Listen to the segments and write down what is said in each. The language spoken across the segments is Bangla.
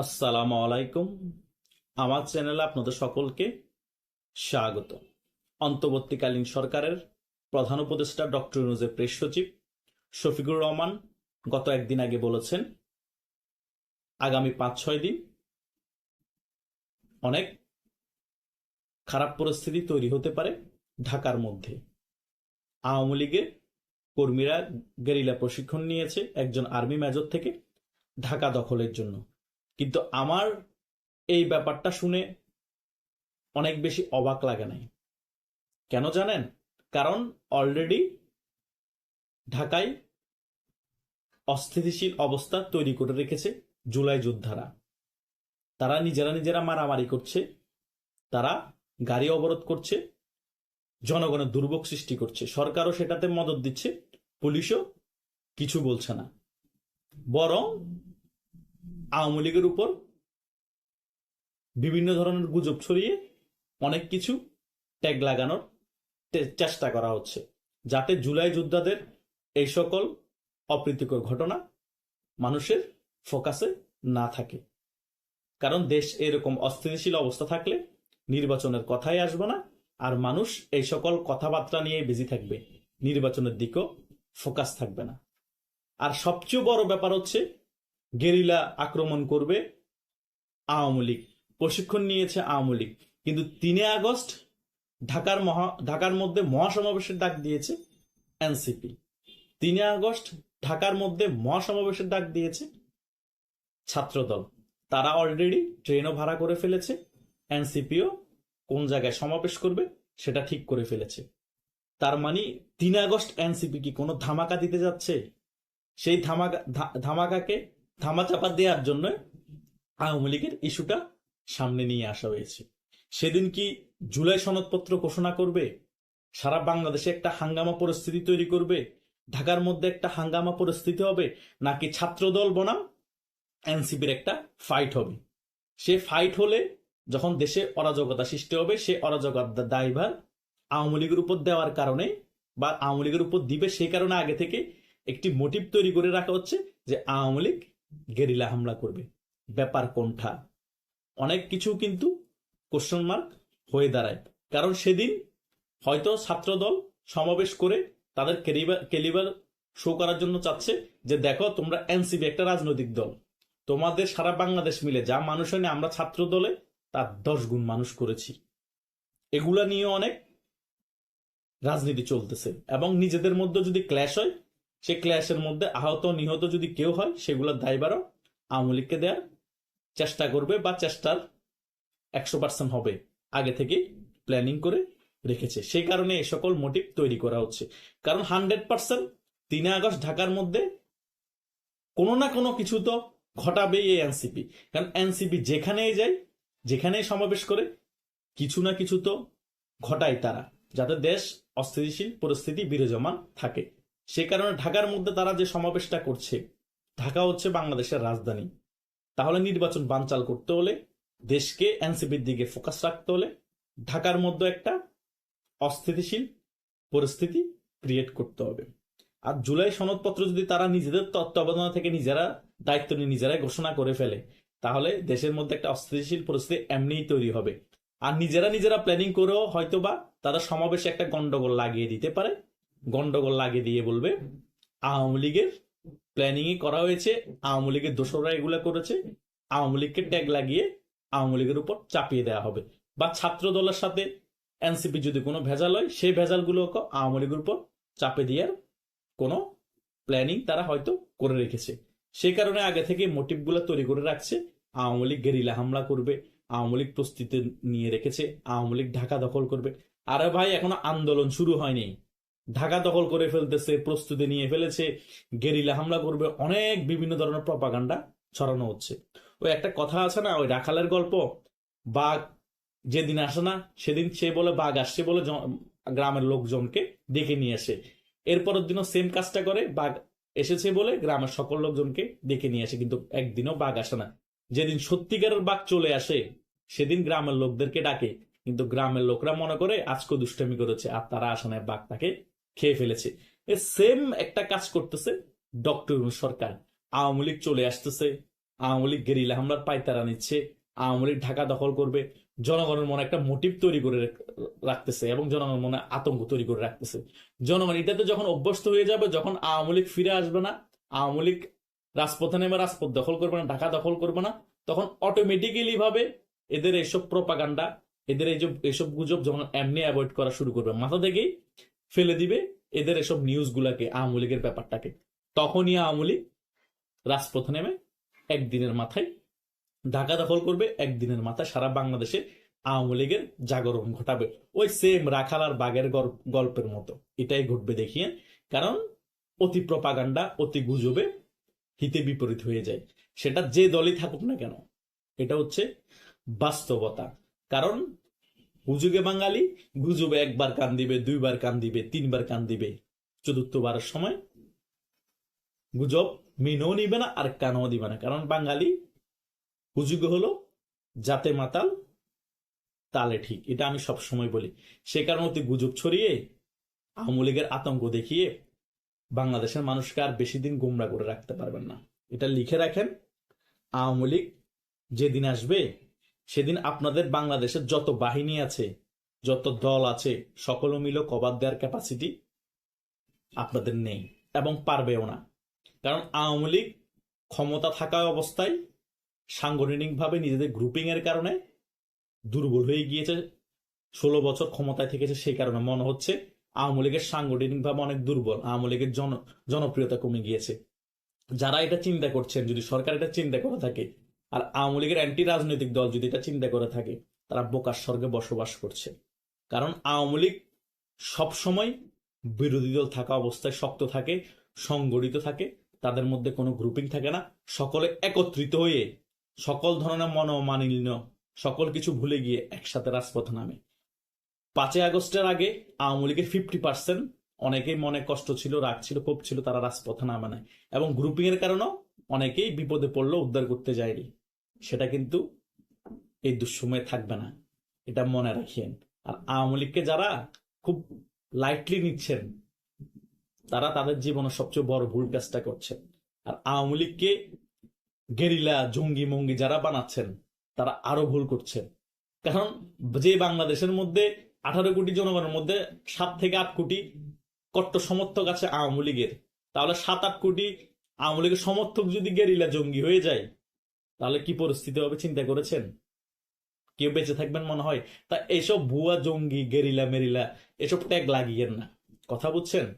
আসসালামু আলাইকুম। আমার চ্যানেলে আপনাদের সকলকে স্বাগত। অন্তর্বর্তীকালীন সরকারের প্রধান উপদেষ্টা ডক্টর ইউনুসের প্রেস সচিব শফিকুর রহমান গত একদিন আগে বলেছেন, আগামী পাঁচ, ছয় দিন অনেক খারাপ পরিস্থিতি তৈরি হতে পারে ঢাকার মধ্যে। আওয়ামী লীগের কর্মীরা গেরিলা প্রশিক্ষণ নিয়েছে একজন আর্মি মেজর থেকে ঢাকা দখলের জন্য। কিন্তু আমার এই ব্যাপারটা শুনে অনেক বেশি অবাক লাগে নাই। কেন জানেন? কারণ অলরেডি ঢাকায় অস্থিতিশীল অবস্থা তৈরি করে রেখেছে জুলাই যোদ্ধারা। তারা নিজেরা নিজেরা মারামারি করছে, তারা গাড়ি অবরোধ করছে জনগণের দুর্ভোগ সৃষ্টি করছে। সরকারও সেটাতে মদত দিচ্ছে, পুলিশও কিছু বলছে না। বরং আওয়ামী লীগের উপর বিভিন্ন ধরনের গুজব ছড়িয়ে অনেক কিছু ট্যাগ লাগানোর চেষ্টা করা হচ্ছে, যাতে জুলাই যোদ্ধাদের এই সকল অপ্রীতিকর ঘটনা মানুষের ফোকাসে না থাকে। কারণ দেশ এরকম অস্থিতিশীল অবস্থা থাকলে নির্বাচনের কথাই আসবে না, আর মানুষ এই সকল কথাবার্তা নিয়ে বিজি থাকবে, নির্বাচনের দিকেও ফোকাস থাকবে না। আর সবচেয়ে বড় ব্যাপার হচ্ছে গেরিলা আক্রমণ করবে আওয়ামী লীগ। প্রশিক্ষণ নিয়েছে আওয়ামী লীগ। কিন্তু তিনে আগস্ট ঢাকার মহা, ঢাকার মধ্যে মহাসমাবেশের ডাক দিয়েছে এনসিপি। তিনে আগস্ট ঢাকার মধ্যে মহাসমাবেশের ডাক দিয়েছে ছাত্রদল। তারা অলরেডি ট্রেনও ভাড়া করে ফেলেছে। এনসিপিও কোন জায়গায় সমাবেশ করবে সেটা ঠিক করে ফেলেছে। তার মানে তিন আগস্ট এনসিপি কি কোনো ধামাকা দিতে যাচ্ছে? সেই ধামাকা ধামাকাকে ধামাচাপা দেওয়ার জন্য আওয়ামী লীগের ইস্যুটা সামনে নিয়ে আসা হয়েছে। সেদিন কি জুলাই সনদপত্র ঘোষণা করবে? সারা বাংলাদেশে একটা হাঙ্গামা পরিস্থিতি তৈরি করবে? ঢাকার মধ্যে একটা হাঙ্গামা পরিস্থিতি হবে? নাকি ছাত্রদল বনাম? এনসিপির একটা ফাইট হবে। সে ফাইট হলে যখন দেশে অরাজকতা সৃষ্টি হবে, সে অরাজকতার দায়ভার আওয়ামী লীগের উপর দেওয়ার কারণে বা আওয়ামী লীগের উপর দিবে, সেই কারণে আগে থেকে একটি মোটিভ তৈরি করে রাখা হচ্ছে যে আওয়ামী লীগ গেরিলা হামলা করবে। ব্যাপার কোনটা? অনেক কিছু কিন্তু কোশ্চেন মার্ক হয়ে দাঁড়ায়। কারণ সেদিন হয়তো ছাত্রদল সমাবেশ করে তাদের কেলিবার শো করার জন্য চাচ্ছে যে, দেখো, তোমরা এনসিবি একটা রাজনৈতিক দল। তোমাদের সারা বাংলাদেশ মিলে যা মানুষ হয়নি আমরা ছাত্র দলে তার দশ গুণ মানুষ করেছি। এগুলা নিয়ে অনেক রাজনীতি চলতেছে। এবং নিজেদের মধ্যে যদি ক্ল্যাশ হয় সে ক্ল্যাশের মধ্যে আহত, নিহত যদি কেউ হয়, সেগুলোর দায়বারও আওয়ামী লীগকে দেওয়ার চেষ্টা করবে বা চেষ্টার একশো পার্সেন্ট হবে। আগে থেকে প্ল্যানিং করে রেখেছে। সেই কারণে এই সকল মোটিভ তৈরি করা হচ্ছে। কারণ হান্ড্রেড পার্সেন্ট তিনে আগস্ট ঢাকার মধ্যে কোনো না কোনো কিছু তো ঘটাবেই এই এনসিপি কারণ এনসিপি যেখানেই যায়, যেখানেই সমাবেশ করে, কিছু না কিছু তো ঘটায় তারা। যাতে দেশ অস্থিতিশীল পরিস্থিতি বিরাজমান থাকে। সে কারণে ঢাকার মধ্যে তারা যে সমাবেশটা করছে, ঢাকা হচ্ছে বাংলাদেশের রাজধানী। তাহলে নির্বাচন বানচাল করতে হলে, দেশকে এনসিপির দিকে ফোকাস রাখতে হলে, ঢাকার মধ্যে একটা অস্থিতিশীল পরিস্থিতি ক্রিয়েট করতে হবে। আর জুলাই সনদপত্র যদি তারা নিজেদের তত্ত্বাবধান থেকে নিজেরা দায়িত্ব নিয়ে নিজেরাই ঘোষণা করে ফেলে, তাহলে দেশের মধ্যে একটা অস্থিতিশীল পরিস্থিতি এমনিই তৈরি হবে। আর নিজেরা নিজেরা প্ল্যানিং করেও হয়তোবা তারা সমাবেশে একটা গন্ডগোল লাগিয়ে দিতে পারে। গন্ডগোল লাগিয়ে দিয়ে বলবে, আওয়ামী লীগের প্ল্যানিং করা হয়েছে, আওয়ামী লীগের দোসররা এগুলা করেছে, আওয়ামী লীগকে ট্যাগ লাগিয়ে আওয়ামী লীগের উপর চাপিয়ে দেওয়া হবে। বা ছাত্র দলের সাথে এনসিপি যদি কোনো ভেজাল হয়, সেই ভেজালগুলোকে আওয়ামী লীগের উপর চাপে দেওয়ার কোনো প্ল্যানিং তারা হয়তো করে রেখেছে। সেই কারণে আগে থেকে মোটিভগুলো তৈরি করে রাখছে, আওয়ামী লীগ গেরিলা হামলা করবে, আওয়ামী লীগ প্রস্তুতি নিয়ে রেখেছে, আওয়ামী লীগ ঢাকা দখল করবে। আরে ভাই, এখনও আন্দোলন শুরু হয়নি। ঢাকা দখল করে ফেলতেছে, প্রস্তুতি নিয়ে ফেলেছে, গেরিলা হামলা করবে, অনেক বিভিন্ন ধরনের প্রপাগান্ডা ছড়ানো হচ্ছে। ওই একটা কথা আছে না, ওই রাখালের গল্প? বাঘ যেদিন আসে না, সেদিন সে বলে বাঘ আসছে বলে গ্রামের লোকজনকে ডেকে নিয়ে আসে। এরপরের দিনও সেম কাজটা করে, বাঘ এসেছে বলে গ্রামের সকল লোকজনকে ডেকে নিয়ে আসে, কিন্তু একদিনও বাঘ আসে না। যেদিন সত্যিকারের বাঘ চলে আসে, সেদিন গ্রামের লোকদেরকে ডাকে। কিন্তু গ্রামের লোকরা মনে করে, আজকে দুষ্টামি করেছে, আর তারা আসে না, বাঘ তাকে খেয়ে ফেলেছে। সেম একটা কাজ করতেছে ডক্টর সরকার। আওয়ামী লীগ চলে আসতেছে, আওয়ামী লীগ গেরিলা হামলার পাইতারা নিচ্ছে, আওয়ামী লীগ ঢাকা দখল করবে, জনগণের মনে একটা মোটিভ তৈরি করে রাখতেছে এবং জনগণের মনে আতঙ্ক তৈরি করে রাখতেছে। জনগণ এটাতে যখন অভ্যস্ত হয়ে যাবে, যখন আওয়ামী লীগ ফিরে আসবে না, আওয়ামী লীগ রাজপথে নেমে রাজপথ দখল করবে না, ঢাকা দখল করবে না, তখন অটোমেটিক্যালি ভাবে এদের এইসব প্রপাগান্ডা এদের এই যে এসব গুজব যখন এমনি অ্যাভয়েড করা শুরু করবে। মাথা থেকেই ফেলে দিবে এদের এসব নিউজ গুলাকে আওয়ামী লীগের ব্যাপারটাকে। তখনই আওয়ামী লীগ রাজপথে নেমে একদিনের মাথায় ঢাকা দখল করবে, একদিনের মাথায় সারা বাংলাদেশে আওয়ামী লীগের জাগরণ ঘটাবে। ওই সেম রাখাল আর বাঘের গল- গল্পের মতো। এটাই ঘটবে দেখিয়ে, কারণ অতি প্রপাগান্ডা অতি গুজবে হিতে বিপরীত হয়ে যায়। সেটা যে দলই থাকুক না কেন, এটা হচ্ছে বাস্তবতা। কারণ হুজুগে বাঙালি, গুজবে একবার কান দিবে, দুইবার কান দিবে, তিনবার কান দিবে চতুর্থবারের সময় গুজব মেনেও নিবে না, আর কানও দিবে না। কারণ বাঙালি হুজুগ হলো জাতে মাতাল, তালে ঠিক। এটা আমি সব সময় বলি। সে কারণে অতি গুজব ছড়িয়ে, আওয়ামী লীগের আতঙ্ক দেখিয়ে বাংলাদেশের মানুষকে আর বেশি দিন গুমরা করে রাখতে পারবেন না। এটা লিখে রাখেন, আওয়ামী লীগ যেদিন আসবে সেদিন আপনাদের বাংলাদেশের যত বাহিনী আছে, যত দল আছে, সকল মিলে কবাদ দেওয়ার ক্যাপাসিটি আপনাদের নেই এবং পারবেও না। কারণ আওয়ামী লীগ ক্ষমতা থাকা অবস্থায় সাংগঠনিকভাবে নিজেদের গ্রুপিং এর কারণে দুর্বল হয়ে গিয়েছে। ষোলো বছর ক্ষমতায় থেকেছে সেই কারণে মনে হচ্ছে আওয়ামী লীগের সাংগঠনিকভাবে অনেক দুর্বল, আওয়ামী লীগের জন, জনপ্রিয়তা কমে গিয়েছে। যারা এটা চিন্তা করছেন, যদি সরকার এটা চিন্তা করে থাকে আর আওয়ামী লীগের অ্যান্টি রাজনৈতিক দল যদি এটা চিন্তা করে থাকে, তারা বোকার স্বর্গে বসবাস করছে। কারণ আওয়ামী লীগ সবসময় বিরোধী দল থাকা অবস্থায় শক্ত থাকে, সংগঠিত থাকে, তাদের মধ্যে কোনো গ্রুপিং থাকে না। সকলে একত্রিত হয়ে সকল ধরনের মনোমালিন্য, সকল কিছু ভুলে গিয়ে একসাথে রাজপথে নামে। পাঁচই আগস্টের আগে আওয়ামী লীগের ফিফটি পার্সেন্ট অনেকেই মনে কষ্ট ছিল, রাগ ছিল, ক্ষোভ ছিল, তারা রাজপথে নামে নাই। এবং গ্রুপিং এর কারণেও অনেকেই বিপদে পড়লেও উদ্ধার করতে যায়নি। সেটা কিন্তু এই দুঃসময়ে থাকবে না। এটা মনে রাখিয়েন আর আওয়ামী লীগকে যারা খুব লাইটলি নিচ্ছেন, তারা তাদের জীবনের সবচেয়ে বড় ভুল কাজটা করছেন। আর আওয়ামী লীগকে গেরিলা, জঙ্গি, মঙ্গি যারা বানাচ্ছেন, তারা আরও ভুল করছেন। কারণ যে বাংলাদেশের মধ্যে আঠারো কোটি জনগণের মধ্যে সাত থেকে আট কোটি কট্টর সমর্থক আছে আওয়ামী লীগের, তাহলে সাত আট কোটি আওয়ামী লীগের সমর্থক যদি গেরিলা, জঙ্গি হয়ে যায় তাহলে কি পরিস্থিতি হবে চিন্তা করেছেন? কেউ বেঁচে থাকবেন মনে হয়। তা এইসব ভুয়া জঙ্গি, গেরিলা মেরিলা, এসব ট্যাগ লাগিয়েন না। কথা বুঝছেন?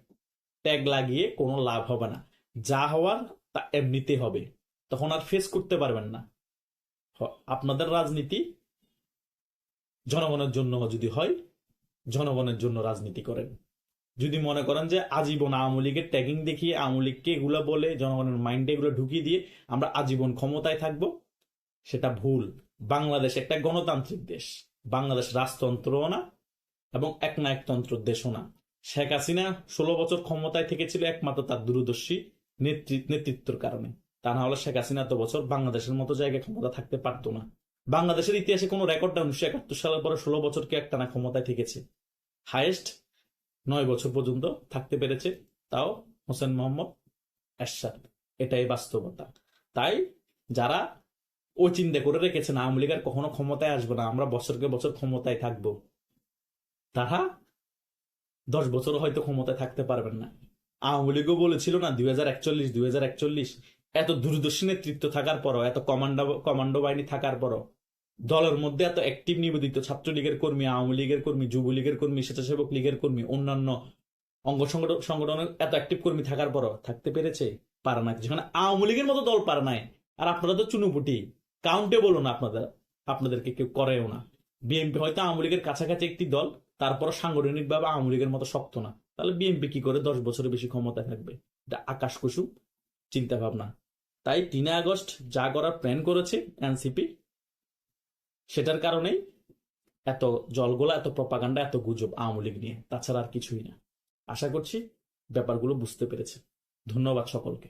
ট্যাগ লাগিয়ে কোনো লাভ হবে না। যা হওয়ার, তা এমনিতে হবে। তখন আর ফেস করতে পারবেন না। আপনাদের রাজনীতি জনগণের জন্য যদি হয়, জনগণের জন্য রাজনীতি করেন। যদি মনে করেন যে আজীবন আওয়ামী লীগের ট্যাগিং দেখিয়ে আওয়ামী লীগকে এগুলো বলে জনগণের মাইন্ডে এগুলো ঢুকিয়ে দিয়ে আমরা আজীবন ক্ষমতায় থাকব, সেটা ভুল। বাংলাদেশ একটা গণতান্ত্রিক দেশ। বাংলাদেশ রাজতন্ত্রও না এবং এক একনায়কতন্ত্র দেশও না। শেখ হাসিনা ষোলো বছর ক্ষমতায় থেকেছিল একমাত্র তার দূরদর্শী নেতৃ- নেতৃত্বের কারণে। তা না হলে শেখ হাসিনা এত বছর বাংলাদেশের মতো জায়গায় ক্ষমতা থাকতে পারতো না। বাংলাদেশের ইতিহাসে কোনো রেকর্ড না উনিশশো একাত্তর সালের পরে ষোলো বছর কে একটানা ক্ষমতায় থেকেছে। হায়েস্ট নয় বছর পর্যন্ত থাকতে পেরেছে তাও হোসেন মোহাম্মদ এরশাদ। এটাই বাস্তবতা। তাই যারা ও চিন্তা করে রেখেছেন, আওয়ামী লীগ আর কখনো ক্ষমতায় আসবে না, আমরা বছরকে বছর ক্ষমতায় থাকব। তারা দশ বছর হয়তো ক্ষমতায় থাকতে পারবেন না। আওয়ামী লীগও বলেছিল না, দুই হাজার একচল্লিশ, দুই হাজার একচল্লিশ, এত দূরদর্শী নেতৃত্ব থাকার পরও, এত কমান্ডো কমান্ডো বাহিনী থাকার পরও দলের মধ্যে এত অ্যাক্টিভ নিবেদিত ছাত্রলীগের কর্মী, আওয়ামী লীগের কর্মী, যুবলীগের কর্মী, স্বেচ্ছাসেবক লীগের কর্মী, অন্যান্য অঙ্গ সংগঠন সংগঠনের এত অ্যাক্টিভ কর্মী থাকার পরও থাকতে পেরেছে? পারে না যেখানে আওয়ামী লীগের মতো দল পারে নাই। আর আপনারা তো চুনুপুটি। কাউন্টে বলুন আপনাদের আপনাদেরকে কেউ করেও না। বিএনপি হয়তো আওয়ামী লীগের কাছাকাছি একটি দল, তারপরও সাংগঠনিকভাবে আওয়ামী লীগের মতো শক্ত না। তাহলে বিএনপি কি করে দশ বছরের বেশি ক্ষমতায় থাকবে? এটা আকাশ কুসুম চিন্তা ভাবনা তাই তিনে আগস্ট যা করার প্ল্যান করেছে এনসিপি সেটার কারণেই এত জলগোলা, এত প্রপাগান্ডা এত গুজব আওয়ামী লীগ নিয়ে। তাছাড়া আর কিছুই না। আশা করছি ব্যাপারগুলো বুঝতে পেরেছে ধন্যবাদ সকলকে।